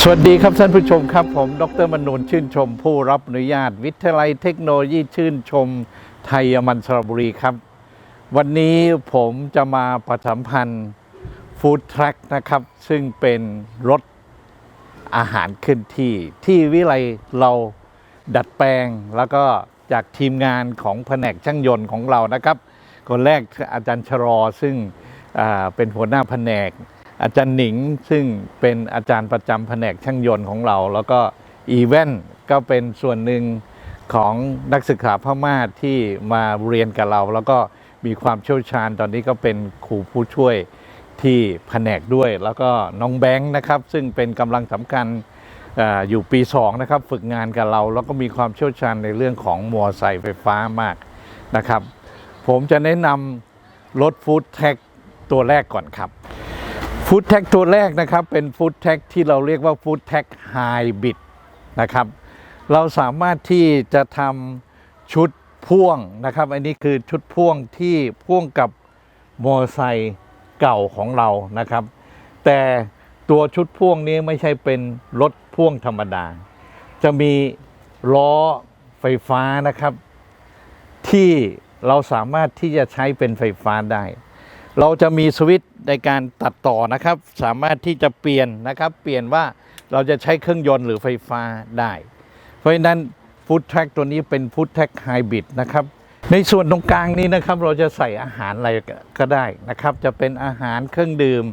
สวัสดีครับท่านผู้ชมครับ ผมดรมนูนชื่นชม ผู้รับอนุญาต วิทยาลัยเทคโนโลยีชื่นชม ไทยมันสระบุรีครับ วันนี้ผมจะมาประชาสัมพันธ์ฟู้ดทรัคนะครับ ซึ่งเป็นรถอาหารขึ้นที่ ที่วิไลเราดัดแปลง แล้วก็จากทีมงานของแผนกช่างยนต์ของเรานะครับ คนแรกอาจารย์ชรอซึ่งเป็นหัวหน้าแผนก อาจารย์หนิงซึ่งเป็นอาจารย์ประจำแผนกช่างยนต์ของเรา แล้วก็อีเวนก็เป็นส่วนหนึ่งของนักศึกษาพม่าที่มาเรียนกับเรา แล้วก็มีความเชี่ยวชาญตอนนี้ก็เป็นครูผู้ช่วยที่แผนกด้วย แล้วก็น้องแบงค์นะครับ ซึ่งเป็นกำลังสำคัญออยู่ปี 2 นะครับ ฝึกงานกับเรา แล้วก็มีความเชี่ยวชาญในเรื่องของมอไซค์ไฟฟ้ามากนะครับ ผมจะแนะนำรถฟู้ดแท็กตัวแรกก่อนครับ ฟู้ดแท็กตัวแรกนะครับ เป็นฟู้ดแท็กที่เราเรียกว่าฟู้ดแท็กไฮบิดนะครับ เราสามารถที่จะทำชุดพ่วงนะครับ อันนี้คือชุดพ่วงที่พ่วงกับมอเตอร์ไซค์เก่าของเรานะครับ แต่ตัวชุดพ่วงนี้ไม่ใช่เป็นรถพ่วงธรรมดา จะมีล้อไฟฟ้านะครับ ที่เราสามารถที่จะใช้เป็นไฟฟ้าได้ เราจะมีสวิตช์ในการตัดต่อนะครับ สามารถที่จะเปลี่ยนนะครับ เปลี่ยนว่าเราจะใช้เครื่องยนต์หรือไฟฟ้าได้ เพราะฉะนั้นฟู้ดแทร็กตัวนี้เป็นฟู้ดแทร็กไฮบริดนะครับ ในส่วนตรงกลางนี้นะครับ เราจะใส่อาหารอะไรก็ได้นะครับ จะเป็นอาหารเครื่องดื่ม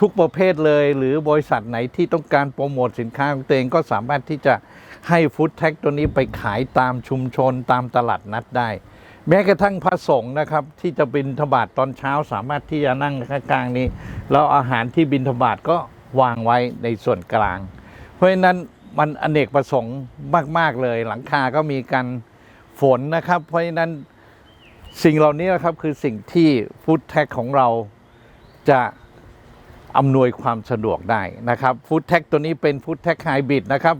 ทุกประเภทเลย หรือบริษัทไหนที่ต้องการโปรโมทสินค้าของตัวเองก็สามารถที่จะให้ฟู้ดแท็กตัวนี้ไปขายตามชุมชนตามตลาดนัดได้ แม้กระทั่งพระสงฆ์นะครับ ที่จะบินทบาทตอนเช้าสามารถที่จะนั่งกลางนี้ แล้วอาหารที่บินทบาทก็วางไว้ในส่วนกลาง เพราะฉะนั้นมันอเนกประสงค์มาก ๆ เลย หลังคาก็มีกันฝนนะครับ เพราะฉะนั้นสิ่งเหล่านี้นะครับคือสิ่งที่ฟู้ดแท็กของเราจะอำนวยความสะดวกได้นะครับฟู้ดแท็กตัวนี้เป็นฟู้ดแท็กไฮบริดนะครับ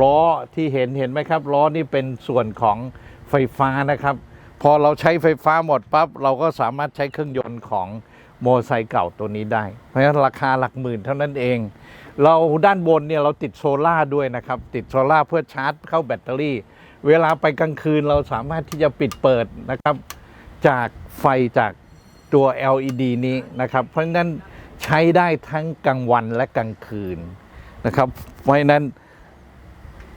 ล้อที่เห็นเห็นไหมครับล้อนี่เป็นส่วนของไฟฟ้านะครับ พอเราใช้ไฟฟ้าหมดปั๊บเราก็สามารถใช้เครื่องยนต์ของมอเตอร์ไซค์เก่าตัวนี้ได้ เพราะฉะนั้นราคาหลักหมื่นเท่านั้นเอง เราด้านบนเนี่ยเราติดโซล่าด้วยนะครับ ติดโซล่าเพื่อชาร์จเข้าแบตเตอรี่ เวลาไปกลางคืนเราสามารถที่จะปิดเปิดนะครับ จากไฟจากตัว LED นี้นะครับ เพราะฉะนั้นใช้ได้ทั้งกลางวันและกลางคืนนะครับ เพราะฉะนั้น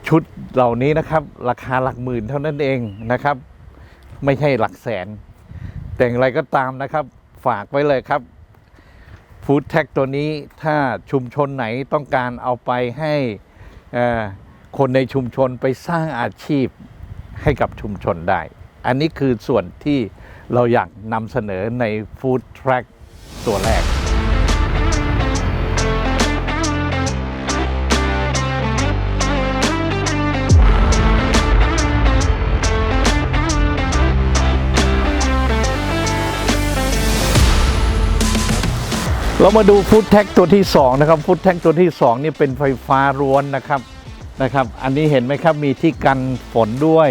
ชุดเหล่านี้นะครับ ราคาหลักหมื่นเท่านั้นเองนะครับ ไม่ใช่หลักแสน แต่อย่างไรก็ตามนะครับ ฝากไว้เลยครับฟู้ดแท็กตัวนี้ถ้าชุมชนไหนต้องการเอาไปให้คนในชุมชนไปสร้างอาชีพให้กับชุมชนได้ อันนี้คือส่วนที่เราอยากนำเสนอในฟู้ดแท็กตัวแรก เรามาดูฟู้ดแท็กตัวที่2นะครับฟู้ดแท็กตัวที่ 2 นี่เป็นไฟฟ้าร้วนนะครับนะครับ อันนี้เห็นไหมครับมีที่กันฝนด้วย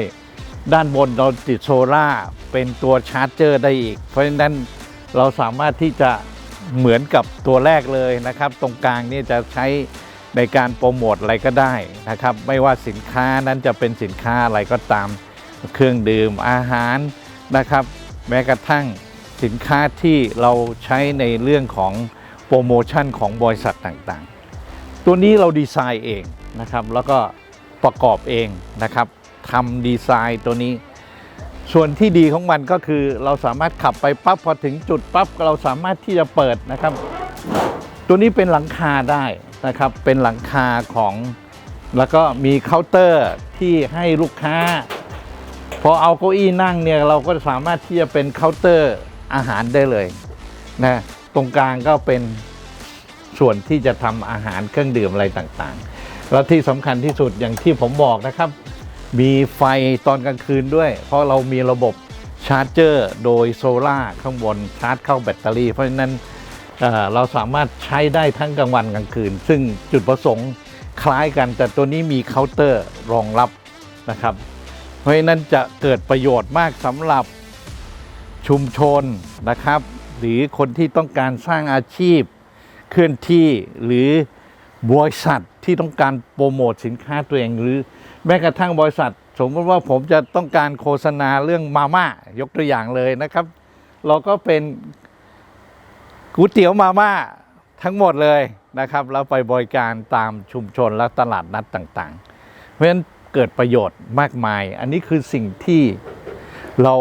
ด้านบนเราติดโซล่าเป็นตัวชาร์จเจอร์ได้อีก เพราะฉะนั้นเราสามารถที่จะเหมือนกับตัวแรกเลยนะครับ ตรงกลางนี่จะใช้ในการโปรโมทอะไรก็ได้นะครับ ไม่ว่าสินค้านั้นจะเป็นสินค้าอะไรก็ตามเครื่องดื่มอาหารนะครับ แม้กระทั่งสินค้าที่เราใช้ในเรื่องของ รโมชั่นของบริษัทต่างๆ ตัวนี้เราดีไซน์เองนะครับ แล้วก็ประกอบเองนะครับทำดีไซน์ตัวนี้ ส่วนที่ดีของมันก็คือเราสามารถขับไปปั๊บพอถึงจุดปั๊บเราสามารถที่จะเปิดนะครับ ตัวนี้เป็นหลังคาได้นะครับ เป็นหลังคาของแล้วก็มีเคาน์เตอร์ที่ให้ลูกค้า พอเอาเก้าอี้นั่งเนี่ยเราก็สามารถที่จะเป็นเคาน์เตอร์อาหารได้เลยนะ ตรงกลางก็เป็นส่วนที่จะทำอาหารเครื่องดื่มอะไรต่างๆ แล้วที่สำคัญที่สุดอย่างที่ผมบอกนะครับ มีไฟตอนกลางคืนด้วย เพราะเรามีระบบชาร์จเจอร์โดยโซล่าข้างบนชาร์จเข้าแบตเตอรี่ เพราะฉะนั้นเเราสามารถใช้ได้ทั้งกลางวันกลางคืน ซึ่งจุดประสงค์คล้ายกัน แต่ตัวนี้มีเคาน์เตอร์รองรับนะครับ เพราะฉะนั้นจะเกิดประโยชน์มากสำหรับชุมชนนะครับ หรือคนที่ต้องการสร้างอาชีพเคลื่อนที่หรือบริษัทที่ต้องการโปรโมทสินค้าตัวเอง หรือแม้กระทั่งบริษัท สมมติว่าผมจะต้องการโฆษณาเรื่องมาม่ายกตัวอย่างเลยนะครับ เราก็เป็นก๋วยเตี๋ยวมาม่าทั้งหมดเลยนะครับแล้วไปบริการตามชุมชนและตลาดนัดต่างๆ เพราะฉะนั้นเกิดประโยชน์มากมาย อันนี้คือสิ่งที่เรา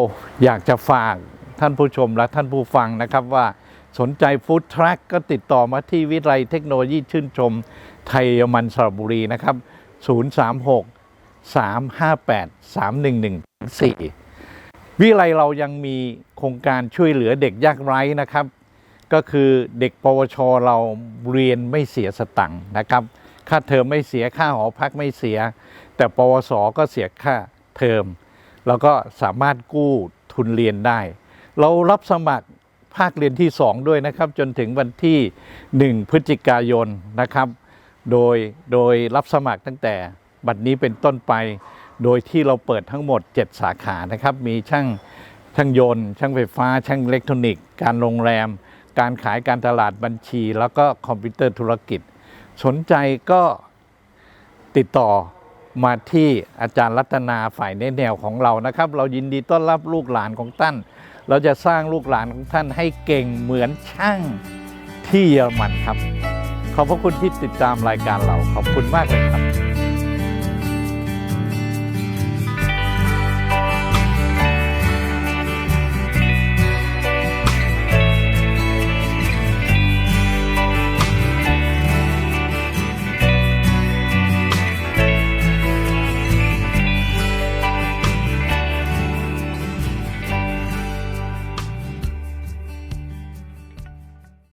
อยากจะฝาก ท่านผู้ชมและท่านผู้ฟังนะครับว่าสนใจฟู้ดทรัคก็ติดต่อมาที่วิทยาลัยเทคโนโลยีชื่นชม ไทยมันสระบุรีนะครับ 036 358 3114 วิทยาลัยเรายังมีโครงการช่วยเหลือเด็กยากไร้นะครับ ก็คือเด็กปวชเราเรียนไม่เสียสตังค์นะครับ ค่าเทอมไม่เสียค่าหอพักไม่เสีย แต่ปวสก็เสียค่าเทอม แล้วก็สามารถกู้ทุนเรียนได้ เรารับสมัครภาคเรียนที่ 2 ด้วยนะครับ จนถึงวันที่ 1 พฤศจิกายนนะครับ โดยโดยรับสมัครตั้งแต่บัดนี้เป็นต้นไป โดยที่เราเปิดทั้งหมด 7 สาขานะครับ มีช่างช่างยนต์ ช่างไฟฟ้า ช่างอิเล็กทรอนิกส์ การโรงแรม การขายการตลาดบัญชี แล้วก็คอมพิวเตอร์ธุรกิจ สนใจก็ติดต่อมาที่อาจารย์รัตนาฝ่ายแนแนวของเรานะครับ เรายินดีต้อนรับลูกหลานของท่าน เราจะสร้างลูกหลานของท่านให้เก่งเหมือนช่างที่เยอรมันครับ ขอบพระคุณที่ติดตามรายการเราขอบคุณมากเลยครับ